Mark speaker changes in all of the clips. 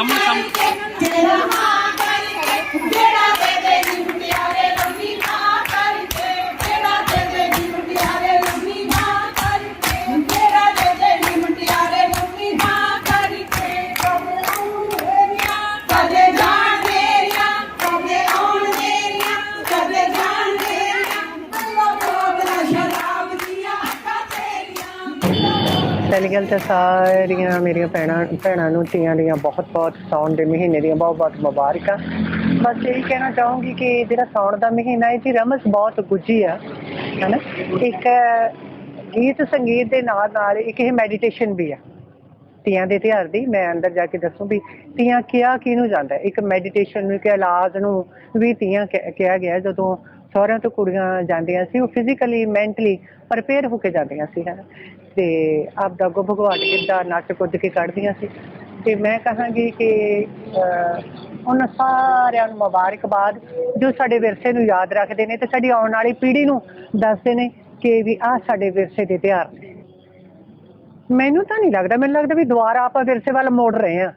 Speaker 1: không không
Speaker 2: ਪਹਿਲੀ ਗੱਲ ਤਾਂ ਸਾਰੀਆਂ ਮੇਰੀਆਂ ਭੈਣਾਂ ਭੈਣਾਂ ਨੂੰ ਤੀਆਂ ਦੀਆਂ ਬਹੁਤ ਬਹੁਤ ਸਾਉਣ ਦੇ ਮਹੀਨੇ ਦੀਆਂ ਬਹੁਤ ਬਹੁਤ ਮੁਬਾਰਕਾਂ। ਬਸ ਇਹ ਕਹਿਣਾ ਚਾਹੂੰਗੀ ਕਿ ਜਿਹੜਾ ਸਾਉਣ ਦਾ ਮਹੀਨਾ ਹੈ ਜੀ ਰਮਜ਼ ਬਹੁਤ ਗੁੱਝੀ ਆ, ਹੈਨਾ? ਇੱਕ ਗੀਤ ਸੰਗੀਤ ਦੇ ਨਾਲ ਨਾਲ ਇੱਕ ਇਹ ਮੈਡੀਟੇਸ਼ਨ ਵੀ ਆ। ਤੀਆਂ ਦੇ ਤਿਉਹਾਰ ਦੀ ਮੈਂ ਅੰਦਰ ਜਾ ਕੇ ਦੱਸੂ ਵੀ ਤੀਆਂ ਕਿਹਾ ਕਿਹਨੂੰ ਜਾਂਦਾ ਇੱਕ ਮੈਡੀਟੇਸ਼ਨ ਨੂੰ, ਇੱਕ ਇਲਾਜ ਨੂੰ ਵੀ ਤੀਆਂ ਕਿਹਾ ਗਿਆ ਜਦੋਂ ਸਹੁਰਿਆਂ ਤੋਂ ਕੁੜੀਆਂ ਜਾਂਦੀਆਂ ਸੀ, ਉਹ ਫਿਜ਼ੀਕਲੀ ਮੈਂਟਲੀ ਪ੍ਰਪੇਅਰ ਹੋ ਕੇ ਜਾਂਦੀਆਂ ਸੀ ਹੈ ਤੇ ਆਪ ਦਾ ਗੋ ਭਗਵਾਨ ਗਿੱਧਾ ਨੱਚ ਕੁੱਦ ਕੇ ਕੱਢਦੀਆਂ ਸੀ। ਤੇ ਮੈਂ ਕਹਾਂਗੀ ਕਿ ਉਹਨਾਂ ਸਾਰਿਆਂ ਨੂੰ ਮੁਬਾਰਕਬਾਦ ਜੋ ਸਾਡੇ ਵਿਰਸੇ ਨੂੰ ਯਾਦ ਰੱਖਦੇ ਨੇ ਤੇ ਸਾਡੀ ਆਉਣ ਵਾਲੀ ਪੀੜ੍ਹੀ ਨੂੰ ਦੱਸਦੇ ਨੇ ਕਿ ਵੀ ਆਹ ਸਾਡੇ ਵਿਰਸੇ ਦੇ ਤਿਉਹਾਰ ਨੇ। ਮੈਨੂੰ ਤਾਂ ਨਹੀਂ ਲੱਗਦਾ, ਮੈਨੂੰ ਲੱਗਦਾ ਵੀ ਦੁਬਾਰਾ ਆਪਾਂ ਵਿਰਸੇ ਵੱਲ ਮੋੜ ਰਹੇ ਹਾਂ।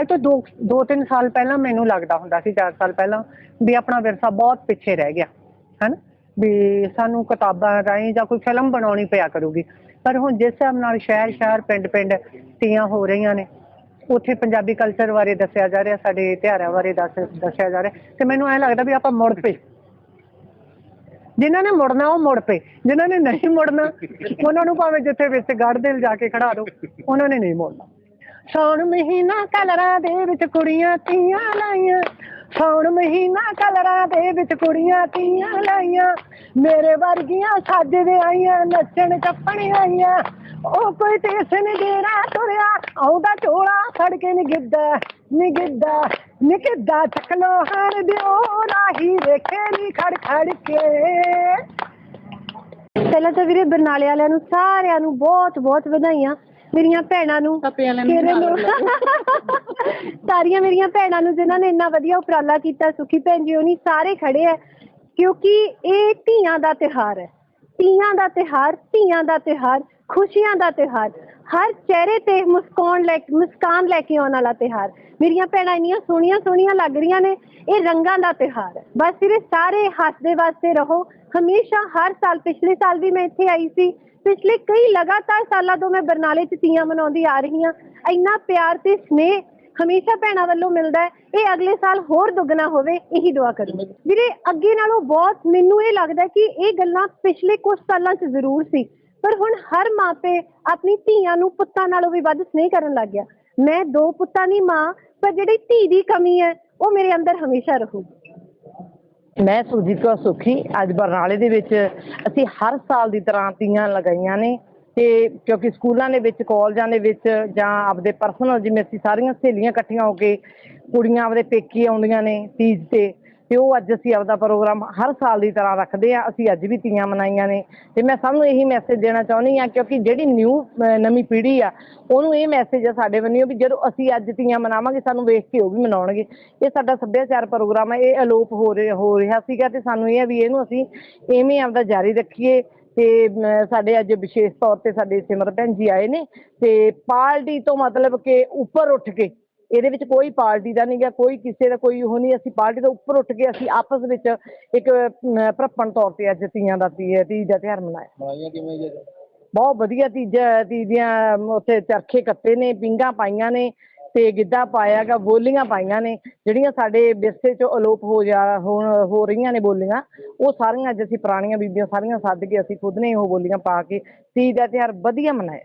Speaker 2: ਅੱਜ ਤੋਂ ਦੋ ਦੋ ਤਿੰਨ ਸਾਲ ਪਹਿਲਾਂ ਮੈਨੂੰ ਲੱਗਦਾ ਹੁੰਦਾ ਸੀ, ਚਾਰ ਸਾਲ ਪਹਿਲਾਂ, ਵੀ ਆਪਣਾ ਵਿਰਸਾ ਬਹੁਤ ਪਿੱਛੇ ਰਹਿ ਗਿਆ। ਹਨ? ਵੀ ਸਾਨੂੰ ਕਿਤਾਬਾਂ ਰਾਹੀਂ ਜਾਂ ਕੋਈ ਫਿਲਮ ਬਣਾਉਣੀ ਪਿਆ ਕਰੂਗੀ। ਪਰ ਹੁਣ ਜਿਸ ਹਿਸਾਬ ਨਾਲ ਸ਼ਹਿਰ ਸ਼ਹਿਰ, ਪਿੰਡ ਪਿੰਡ ਤੀਆਂ ਹੋ ਰਹੀਆਂ ਨੇ, ਉੱਥੇ ਪੰਜਾਬੀ ਕਲਚਰ ਬਾਰੇ ਦੱਸਿਆ ਜਾ ਰਿਹਾ, ਸਾਡੇ ਤਿਉਹਾਰਾਂ ਬਾਰੇ ਦੱਸ, ਦੱਸਿਆ ਜਾ ਰਿਹਾ, ਤੇ ਮੈਨੂੰ ਐਂ ਲੱਗਦਾ ਵੀ ਆਪਾਂ ਮੁੜ ਪਏ। ਜਿਨ੍ਹਾਂ ਨੇ ਮੁੜਨਾ, ਉਹ ਮੁੜ ਪਏ। ਜਿਨ੍ਹਾਂ ਨੇ ਨਹੀਂ ਮੁੜਨਾ, ਉਹਨਾਂ ਨੂੰ ਭਾਵੇਂ ਜਿੱਥੇ ਵਿੱਚ ਗੜ ਦੇ ਜਾ ਕੇ ਖੜਾ ਦਿਓ ਉਹਨਾਂ ਨੇ ਨਹੀਂ ਮੁੜਨਾ। ਸੌਣ ਮਹੀਨਾ ਕਲਰਾਂ ਦੇ ਵਿੱਚ ਕੁੜੀਆਂ ਤੀਆਂ ਲਾਈਆਂ ਸੌਣ ਮਹੀਨਾ ਕਲਰਾਂ ਦੇ ਵਿੱਚ ਕੁੜੀਆਂ ਤੀਆਂ ਲਾਈਆਂ। ਮੇਰੇ ਵਰਗੀਆਂ ਸੱਜਦੇ ਆਈਆਂ ਨੱਚਣ ਟੱਪਣ ਆਈਆਂ। ਉਹ ਕੋਈ ਤੇਸ ਨੀ ਤੁਰਿਆ, ਆਉਂਦਾ ਝੋਲਾ ਫੜ ਕੇ ਨੀ ਗਿੱਧਾ ਨੀ ਗਿੱਧਾ ਨੀ ਗਿੱਧਾ ਚੱਕ ਲੋ ਹਰ ਦਿਓ ਰਾਹੀ ਵੇਖੇ ਨੀ ਖੜ ਖੜ ਕੇ। ਪਹਿਲਾਂ ਤਾਂ ਵੀਰੇ ਬਰਨਾਲੇ ਵਾਲਿਆਂ ਨੂੰ ਸਾਰਿਆਂ ਨੂੰ ਬਹੁਤ ਬਹੁਤ ਵਧਾਈਆਂ। ਮੇਰੀਆਂ ਭੈਣਾਂ ਨੂੰ ਕਿਰਨ ਨੂੰ ਸਾਰੀਆਂ ਮੇਰੀਆਂ ਭੈਣਾਂ ਨੂੰ ਜਿਨ੍ਹਾਂ ਨੇ ਇੰਨਾ ਵਧੀਆ ਉਪਰਾਲਾ ਕੀਤਾ ਸੁਖੀ ਭੈਣ ਜੀ ਹੋਣੀ ਸਾਰੇ ਖੜੇ ਆ ਕਿਉਂਕਿ ਇਹ ਧੀਆਂ ਦਾ ਤਿਹਾਰ ਹੈ। ਧੀਆਂ ਦਾ ਤਿਹਾਰ ਧੀਆਂ ਦਾ ਤਿਹਾਰ ਖੁਸ਼ੀਆਂ ਦਾ ਤਿਹਾਰ ਹਰ ਚਿਹਰੇ ਤੇ ਮੁਸਕਾਨ ਲੈ ਮੁਸਕਾਨ ਲੈ ਕੇ ਆਉਣ ਵਾਲਾ ਤਿਹਾਰ ਮੇਰੀਆਂ ਭੈਣਾਂ ਇੰਨੀਆਂ ਸੋਹਣੀਆਂ ਸੋਹਣੀਆਂ ਲੱਗ ਰਹੀਆਂ ਨੇ, ਇਹ ਰੰਗਾਂ ਦਾ ਤਿਹਾਰ ਹੈ। ਬਸ ਵੀਰੇ, ਸਾਰੇ ਹੱਸਦੇ ਵਾਸਤੇ ਰਹੋ। ਹਮੇਸ਼ਾ ਹਰ ਸਾਲ, ਪਿਛਲੇ ਸਾਲ ਵੀ ਮੈਂ ਇੱਥੇ ਆਈ ਸੀ। ਪਿਛਲੇ ਕਈ ਲਗਾਤਾਰ ਸਾਲਾਂ ਤੋਂ ਮੈਂ ਬਰਨਾਲੇ 'ਚ ਤੀਆਂ ਮਨਾਉਂਦੀ ਆ ਰਹੀ ਹਾਂ। ਇੰਨਾ ਪਿਆਰ ਤੇ ਸਨੇਹ ਹਮੇਸ਼ਾ ਭੈਣਾਂ ਵੱਲੋਂ ਮਿਲਦਾ ਹੈ। ਇਹ ਅਗਲੇ ਸਾਲ ਹੋਰ ਦੁੱਗਣਾ ਹੋਵੇ, ਇਹੀ ਦੁਆ ਕਰੂੰਗੀ। ਵੀਰੇ, ਅੱਗੇ ਨਾਲੋਂ ਬਹੁਤ ਮੈਨੂੰ ਇਹ ਲੱਗਦਾ ਕਿ ਇਹ ਗੱਲਾਂ ਪਿਛਲੇ ਕੁਝ ਸਾਲਾਂ 'ਚ ਜ਼ਰੂਰ ਸੀ। ਪਰ ਹੁਣ ਹਰ ਮਾਪੇ ਆਪਣੀ ਧੀਆਂ ਨੂੰ ਪੁੱਤਾਂ ਨਾਲੋਂ ਵੀ ਵੱਧ ਸਨੇਹ ਕਰਨ ਲੱਗ ਗਿਆ। ਮੈਂ ਦੋ ਪੁੱਤਾਂ ਦੀ ਮਾਂ, ਪਰ ਜਿਹੜੀ ਧੀ ਦੀ ਕਮੀ ਹੈ, ਉਹ ਮੇਰੇ ਅੰਦਰ ਹਮੇਸ਼ਾ ਰਹੂਗੀ।
Speaker 3: ਮੈਂ ਸੁਰਜੀਤ ਕੌਰ ਸੁਖੀ, ਅੱਜ ਬਰਨਾਲੇ ਦੇ ਵਿੱਚ ਅਸੀਂ ਹਰ ਸਾਲ ਦੀ ਤਰ੍ਹਾਂ ਤੀਆਂ ਲਗਾਈਆਂ ਨੇ ਤੇ ਕਿਉਂਕਿ ਸਕੂਲਾਂ ਦੇ ਵਿੱਚ, ਕਾਲਜਾਂ ਦੇ ਵਿੱਚ ਜਾਂ ਆਪਦੇ ਪਰਸਨਲ ਜਿਵੇਂ ਅਸੀਂ ਸਾਰੀਆਂ ਸਹੇਲੀਆਂ ਇਕੱਠੀਆਂ ਹੋ ਕੇ ਕੁੜੀਆਂ ਆਪਦੇ ਪੇਕੀ ਆਉਂਦੀਆਂ ਨੇ ਤੀਜ ਤੇ ਤੇ ਉਹ ਅੱਜ ਅਸੀਂ ਆਪਦਾ ਪ੍ਰੋਗਰਾਮ ਹਰ ਸਾਲ ਦੀ ਤਰ੍ਹਾਂ ਰੱਖਦੇ ਆ ਅਸੀਂ ਅੱਜ ਵੀ ਤੀਆਂ ਮਨਾਈਆਂ ਨੇ। ਤੇ ਮੈਂ ਸਭ ਨੂੰ ਇਹੀ ਮੈਸੇਜ ਦੇਣਾ ਚਾਹੁੰਦੀ ਆ ਕਿਉਂਕਿ ਜਿਹੜੀ ਨਿਊ ਨਵੀਂ ਪੀੜ੍ਹੀ ਆ, ਉਹਨੂੰ ਇਹ ਮੈਸੇਜ ਆ ਸਾਡੇ ਵੱਲੋਂ ਵੀ ਜਦੋਂ ਅਸੀਂ ਅੱਜ ਤੀਆਂ ਮਨਾਵਾਂਗੇ, ਸਾਨੂੰ ਵੇਖ ਕੇ ਉਹ ਵੀ ਮਨਾਉਣਗੇ। ਇਹ ਸਾਡਾ ਸੱਭਿਆਚਾਰ ਪ੍ਰੋਗਰਾਮ ਹੈ ਇਹ ਅਲੋਪ ਹੋ ਰਿਹਾ ਹੋ ਰਿਹਾ ਸੀਗਾ ਤੇ ਸਾਨੂੰ ਇਹ ਆ ਵੀ ਇਹਨੂੰ ਅਸੀਂ ਐਵੇਂ ਆਪਦਾ ਜਾਰੀ ਰੱਖੀਏ ਤੇ ਸਾਡੇ ਅੱਜ ਵਿਸ਼ੇਸ਼ ਤੌਰ ਤੇ ਸਾਡੇ ਸਿਮਰ ਭੈਣ ਜੀ ਆਏ ਨੇ ਤੇ ਪਾਰਟੀ ਤੋਂ ਮਤਲਬ ਕਿ ਉੱਪਰ ਉੱਠ ਕੇ ਇਹਦੇ ਵਿੱਚ ਕੋਈ ਪਾਰਟੀ ਦਾ ਨਹੀਂ ਗਾ ਕੋਈ ਕਿਸੇ ਦਾ ਕੋਈ ਉਹ ਨਹੀਂ ਅਸੀਂ ਪਾਰਟੀ ਤੋਂ ਉੱਪਰ ਉੱਠ ਕੇ ਅਸੀਂ ਆਪਸ ਵਿੱਚ ਇੱਕ ਭਰਪਣ ਤੌਰ ਤੇ ਅੱਜ ਤੀਆਂ ਦਾ ਤੀ ਤੀਜ ਦਾ ਤਿਉਹਾਰ ਮਨਾਇਆ।
Speaker 4: ਮਨਾਈਆਂ ਕਿਵੇਂ ਜੀ
Speaker 3: ਬਹੁਤ ਵਧੀਆ ਤੀਜਾ ਤੀਜੀਆਂ ਉੱਥੇ ਚਰਖੇ ਕੱਤੇ ਨੇ ਪਿੰਗਾ ਪਾਈਆਂ ਨੇ ਤੇ ਗਿੱਧਾ ਪਾਇਆਗਾ ਬੋਲੀਆਂ ਪਾਈਆਂ ਨੇ ਜਿਹੜੀਆਂ ਸਾਡੇ ਵਿਰਸੇ ਚੋਂ ਅਲੋਪ ਹੋ ਜਾ ਹੋ ਹੋ ਰਹੀਆਂ ਨੇ ਬੋਲੀਆਂ ਉਹ ਸਾਰੀਆਂ ਅੱਜ ਅਸੀਂ ਪੁਰਾਣੀਆਂ ਬੀਬੀਆਂ ਸਾਰੀਆਂ ਸੱਦ ਕੇ ਅਸੀਂ ਖੁਦ ਨੇ ਉਹ ਬੋਲੀਆਂ ਪਾ ਕੇ ਤੀਜ ਦਾ ਤਿਉਹਾਰ ਵਧੀਆ ਮਨਾਇਆ।